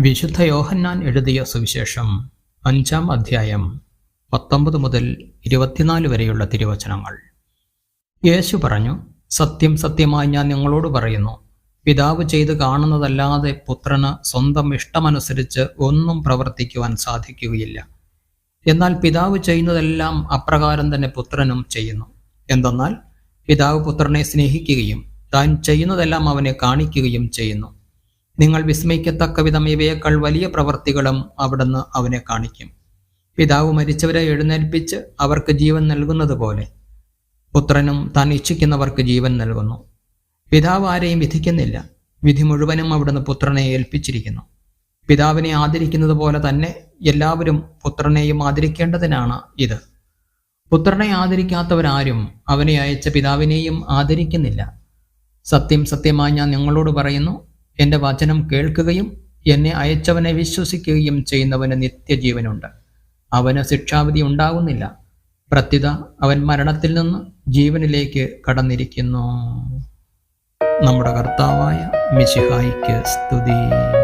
വിശുദ്ധ യോഹന്നാൻ എഴുതിയ സുവിശേഷം അഞ്ചാം അധ്യായം പത്തൊമ്പത് മുതൽ ഇരുപത്തിനാല് വരെയുള്ള തിരുവചനങ്ങൾ. യേശു പറഞ്ഞു സത്യം സത്യമായി ഞാൻ നിങ്ങളോട് പറയുന്നു. പിതാവ് ചെയ്ത് കാണുന്നതല്ലാതെ പുത്രന് സ്വന്തം ഇഷ്ടമനുസരിച്ച് ഒന്നും പ്രവർത്തിക്കുവാൻ സാധിക്കുകയില്ല. എന്നാൽ പിതാവ് ചെയ്യുന്നതെല്ലാം അപ്രകാരം തന്നെ പുത്രനും ചെയ്യുന്നു. എന്തെന്നാൽ പിതാവ് പുത്രനെ സ്നേഹിക്കുകയും താൻ ചെയ്യുന്നതെല്ലാം അവനെ കാണിക്കുകയും ചെയ്യുന്നു. നിങ്ങൾ വിസ്മയിക്കത്തക്ക വിധം ഇവയേക്കാൾ വലിയ പ്രവർത്തികളും അവിടുന്ന് അവനെ കാണിക്കും. പിതാവ് മരിച്ചവരെ എഴുന്നേൽപ്പിച്ച് അവർക്ക് ജീവൻ നൽകുന്നത് പോലെ പുത്രനും താൻ ഇച്ഛിക്കുന്നവർക്ക് ജീവൻ നൽകുന്നു. പിതാവ് ആരെയും വിധിക്കുന്നില്ല. വിധി മുഴുവനും അവിടുന്ന് പുത്രനെ ഏൽപ്പിച്ചിരിക്കുന്നു. പിതാവിനെ ആദരിക്കുന്നത് പോലെ തന്നെ എല്ലാവരും പുത്രനെയും ആദരിക്കേണ്ടതിനാണ് ഇത്. പുത്രനെ ആദരിക്കാത്തവരാരും അവനെ അയച്ച പിതാവിനെയും ആദരിക്കുന്നില്ല. സത്യം സത്യമായി ഞാൻ നിങ്ങളോട് പറയുന്നു. എന്റെ വചനം കേൾക്കുകയും എന്നെ അയച്ചവനെ വിശ്വസിക്കുകയും ചെയ്യുന്നവന് നിത്യജീവനുണ്ട്. അവന് ശിക്ഷാവിധി ഉണ്ടാകുന്നില്ല. പ്രത്യുത അവൻ മരണത്തിൽ നിന്ന് ജീവനിലേക്ക് കടന്നിരിക്കുന്നു. നമ്മുടെ കർത്താവായ മിശിഹായിക്ക് സ്തുതി.